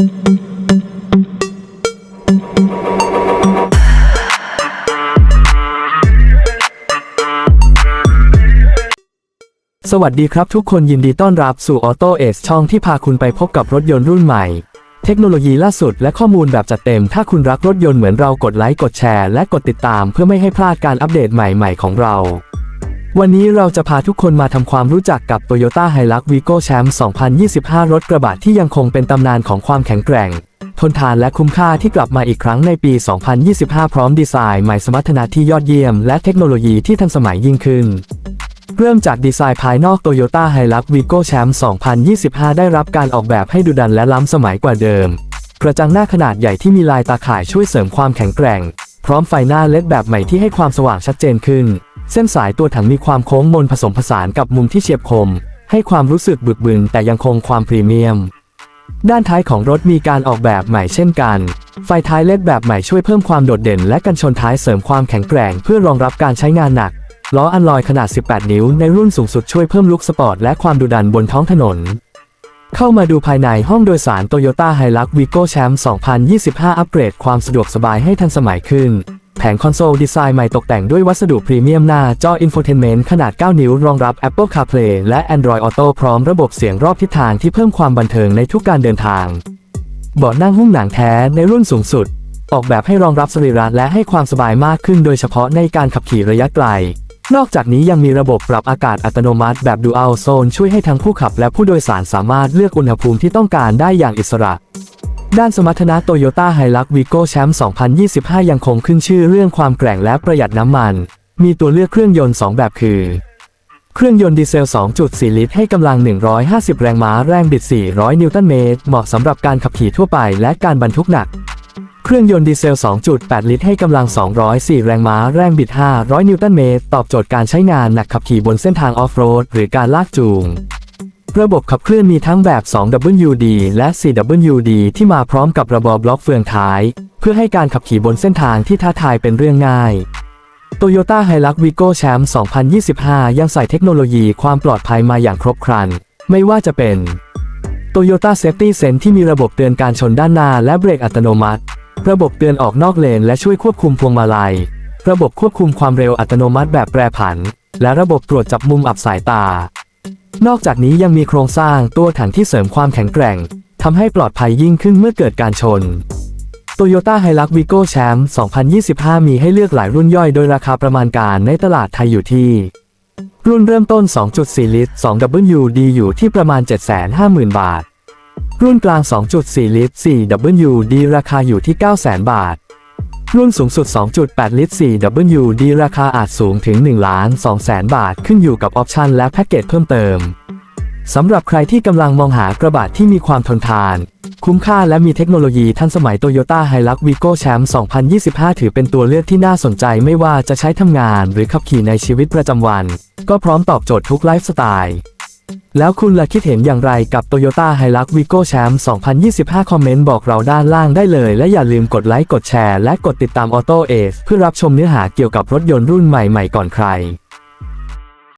สวัสดีครับทุกคนยินดีต้อนรับสู่ Auto a อช่องที่พาคุณไปพบกับรถยนต์รุ่นใหม่ เทคโนโลยีล่าสุดและข้อมูลแบบจัดเต็ม ถ้าคุณรักรถยนต์เหมือนเรากดไลค์กดแชร์และกดติดตามเพื่อไม่ให้พลาดการอัปเดตใหม่ๆของเรา วันนี้เราจะพาทุกคนมาทำความรู้จักกับ Toyota Hilux Vigo Champ 2025 รถกระบะที่ยังคงเป็นตำนานของความแข็งแกร่ง ทนทานและคุ้มค่าที่กลับมาอีกครั้งในปี 2025 พร้อมดีไซน์ใหม่สมรรถนะที่ยอดเยี่ยม และเทคโนโลยีที่ทันสมัยยิ่งขึ้น เริ่มจากดีไซน์ภายนอก Toyota Hilux Vigo Champ 2025 ได้รับการออกแบบให้ดุดันและล้ำสมัยกว่าเดิม กระจังหน้าขนาดใหญ่ที่มีลายตาข่ายช่วยเสริมความแข็งแกร่ง พร้อมไฟหน้าเล็ดแบบใหม่ที่ให้ความสว่างชัดเจนขึ้น เส้นสายตัวถังมีความโค้งมนผสมผสานกับมุมที่เฉียบคม ให้ความรู้สึกบึกบึนแต่ยังคงความพรีเมียม ด้านท้ายของรถมีการออกแบบใหม่เช่นกัน ไฟท้ายเล็ดแบบใหม่ช่วยเพิ่มความโดดเด่น และกันชนท้ายเสริมความแข็งแกร่งเพื่อรองรับการใช้งานหนัก ล้ออัลลอยขนาด 18 นิ้ว ในรุ่นสูงสุดช่วยเพิ่มลุคสปอร์ตและความดุดันบนท้องถนน เข้ามาดูภายในห้องโดยสาร Toyota Hilux Vigo Champ 2025 อัปเกรดความสะดวกสบายให้ทันสมัยขึ้น แผงคอนโซลดีไซน์ใหม่ตกแต่งด้วยวัสดุพรีเมียมหน้าจอ Infotainment ขนาด 9 นิ้ว รองรับ Apple CarPlay และ Android Auto พร้อมระบบเสียงรอบทิศทางที่เพิ่มความบันเทิงในทุกการเดินทาง เบาะนั่งหุ้มหนังแท้ในรุ่นสูงสุด ออกแบบให้รองรับสรีระและให้ความสบายมากขึ้นโดยเฉพาะในการขับขี่ระยะไกล นอกจากนี้ยังมีระบบปรับอากาศอัตโนมัติแบบ Dual Zone ช่วยให้ทั้งผู้ขับและผู้โดยสารสามารถเลือกอุณหภูมิที่ต้องการได้อย่างอิสระ ด้านสมรรถนะ Toyota Hilux Vigo Champ 2025 ยังคงขึ้นชื่อเรื่องความแกร่งและประหยัดน้ำมัน มีตัวเลือกเครื่องยนต์ 2 แบบคือ เครื่องยนต์ดีเซล 2.4 ลิตร ให้กำลัง 150 แรงม้า แรงบิด 400 นิวตันเมตร เหมาะสำหรับการขับขี่ทั่วไปและการบรรทุกหนัก เครื่องยนต์ดีเซล 2.8 ลิตร ให้กำลัง 204 แรงม้า แรงบิด 500 นิวตันเมตร ตอบโจทย์การใช้งานหนักขับขี่บนเส้นทางออฟโรดหรือการลากจูง ระบบขับเคลื่อนมีทั้งแบบ 2WD และ 4WD ที่มาพร้อมกับระบบบล็อกเฟืองท้าย เพื่อให้การขับขี่บนเส้นทางที่ท้าทายเป็นเรื่องง่าย Toyota Hilux Vigo Champ 2025 ยังใส่เทคโนโลยีความปลอดภัยมาอย่างครบครัน ไม่ว่าจะเป็น Toyota Safety Sense ที่มีระบบเตือนการชนด้านหน้าและเบรกอัตโนมัติ ระบบเตือนออกนอกเลนและช่วยควบคุมพวงมาลัย ระบบควบคุมความเร็วอัตโนมัติแบบแปรผัน และระบบตรวจจับมุมอับสายตา นอกจากนี้ยังมีโครงสร้างตัวถังที่เสริมความแข็งแกร่งทำให้ปลอดภัยยิ่งขึ้นเมื่อเกิดการชน Toyota Hilux Vigo Champ 2025 มีให้เลือกหลายรุ่นย่อยโดยราคาประมาณการในตลาดไทยอยู่ที่ รุ่นเริ่มต้น 2.4 ลิตร 2WD อยู่ที่ประมาณ 750,000 บาท รุ่นกลาง 2.4 ลิตร 4WD ราคาอยู่ที่ 900,000 บาท รุ่นสูงสุด 2.8 ลิตร 4WD ราคาอาจสูงถึง1ล้าน2แสนบาทขึ้นอยู่กับออปชันและแพ็กเกจเพิ่มเติม สำหรับใครที่กำลังมองหากระบะที่มีความทนทาน คุ้มค่าและมีเทคโนโลยีทันสมัย Toyota Hilux Vigo Champ 2025 ถือเป็นตัวเลือกที่น่าสนใจไม่ว่าจะใช้ทำงานหรือขับขี่ในชีวิตประจำวัน ก็พร้อมตอบโจทย์ทุกไลฟ์สไตล์ แล้วคุณล่ะคิดเห็นอย่างไรกับ Toyota Hilux Vigo Champ 2025 คอมเมนต์บอกเราด้านล่างได้เลย และอย่าลืมกดไลค์ กดแชร์ และกดติดตาม Auto Ace เพื่อรับชมเนื้อหาเกี่ยวกับรถยนต์รุ่นใหม่ๆก่อนใคร